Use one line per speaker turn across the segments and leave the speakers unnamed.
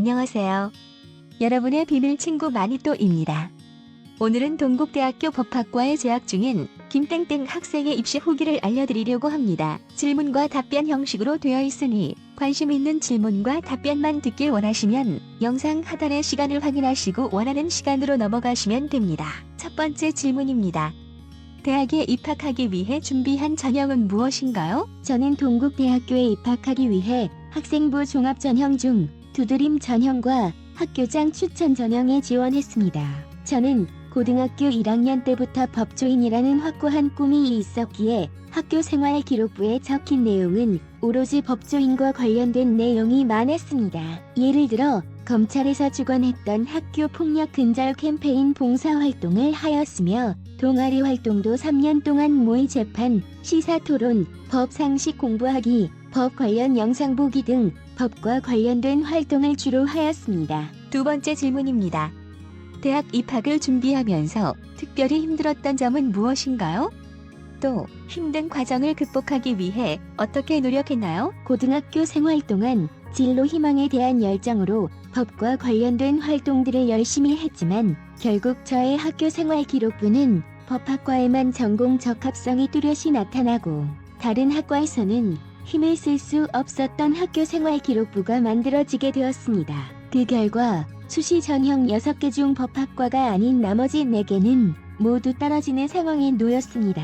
안녕하세요. 여러분의 비밀 친구 마니또입니다. 오늘은 동국대학교 법학과에 재학 중인 김땡땡 학생의 입시 후기를 알려드리려고 합니다. 질문과 답변 형식으로 되어 있으니 관심 있는 질문과 답변만 듣길 원하시면 영상 하단의 시간을 확인하시고 원하는 시간으로 넘어가시면 됩니다. 첫 번째 질문입니다. 대학에 입학하기 위해 준비한 전형은 무엇인가요?
저는 동국대학교에 입학하기 위해 학생부 종합 전형 중 두드림 전형과 학교장 추천 전형에 지원했습니다. 저는 고등학교 1학년 때부터 법조인이라는 확고한 꿈이 있었기에 학교 생활 기록부에 적힌 내용은 오로지 법조인과 관련된 내용이 많았습니다. 예를 들어 검찰에서 주관했던 학교 폭력 근절 캠페인 봉사 활동을 하였으며 동아리 활동도 3년 동안 모의 재판, 시사 토론, 법 상식 공부하기, 법 관련 영상 보기 등 법과 관련된 활동을 주로 하였습니다.
두 번째 질문입니다. 대학 입학을 준비하면서 특별히 힘들었던 점은 무엇인가요? 또 힘든 과정을 극복하기 위해 어떻게 노력했나요?
고등학교 생활 동안 진로 희망에 대한 열정으로 법과 관련된 활동들을 열심히 했지만 결국 저의 학교 생활 기록부는 법학과에만 전공 적합성이 뚜렷이 나타나고 다른 학과에서는 힘을 쓸 수 없었던 학교 생활 기록부가 만들어지게 되었습니다. 그 결과 수시 전형 6개 중 법학과가 아닌 나머지 4개는 모두 떨어지는 상황에 놓였습니다.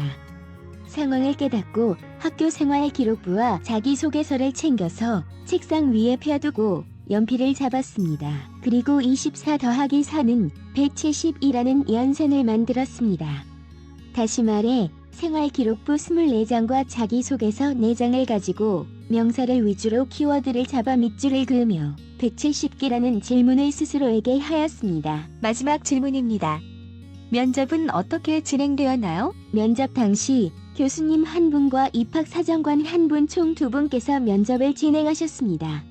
상황을 깨닫고 학교 생활 기록부와 자기소개서를 챙겨서 책상 위에 펴두고 연필을 잡았습니다. 그리고 24 더하기 4는 170이라는 연산을 만들었습니다. 다시 말해 생활 기록부 24장과 자기소개서 4장을 가지고 명사를 위주로 키워드를 잡아 밑줄을 그으며 170개라는 질문을 스스로에게 하였습니다.
마지막 질문입니다. 면접은 어떻게 진행되었나요?
면접 당시 교수님 한 분과 입학사정관 한 분 총 두 분께서 면접을 진행하셨습니다.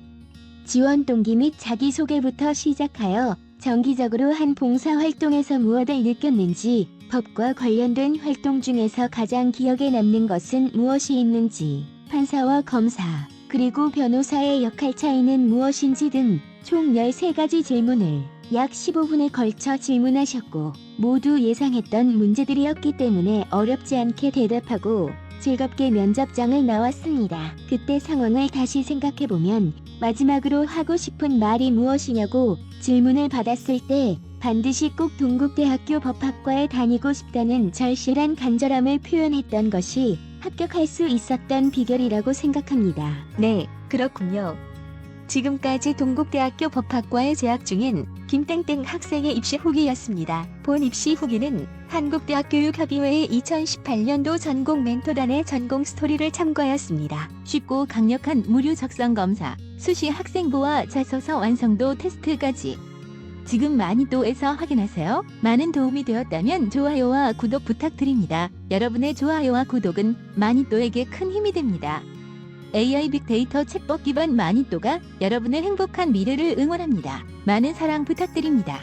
지원 동기 및 자기소개부터 시작하여 정기적으로 한 봉사활동에서 무엇을 느꼈는지, 법과 관련된 활동 중에서 가장 기억에 남는 것은 무엇이 있는지, 판사와 검사, 그리고 변호사의 역할 차이는 무엇인지 등 총 13가지 질문을 약 15분에 걸쳐 질문하셨고, 모두 예상했던 문제들이었기 때문에 어렵지 않게 대답하고 즐겁게 면접장을 나왔습니다. 그때 상황을 다시 생각해보면 마지막으로 하고 싶은 말이 무엇이냐고 질문을 받았을 때 반드시 꼭 동국대학교 법학과에 다니고 싶다는 절실한 간절함을 표현했던 것이 합격할 수 있었던 비결이라고 생각합니다.
네, 그렇군요. 지금까지 동국대학교 법학과에 재학 중인 김땡땡 학생의 입시 후기였습니다. 본 입시 후기는 한국대학교육협의회의 2018년도 전공 멘토단의 전공 스토리를 참고하였습니다.
쉽고 강력한 무료 적성 검사, 수시 학생부와 자소서 완성도 테스트까지 지금 마니또에서 확인하세요. 많은 도움이 되었다면 좋아요와 구독 부탁드립니다. 여러분의 좋아요와 구독은 마니또에게 큰 힘이 됩니다. AI 빅데이터 챗봇 기반 마니또가 여러분의 행복한 미래를 응원합니다. 많은 사랑 부탁드립니다.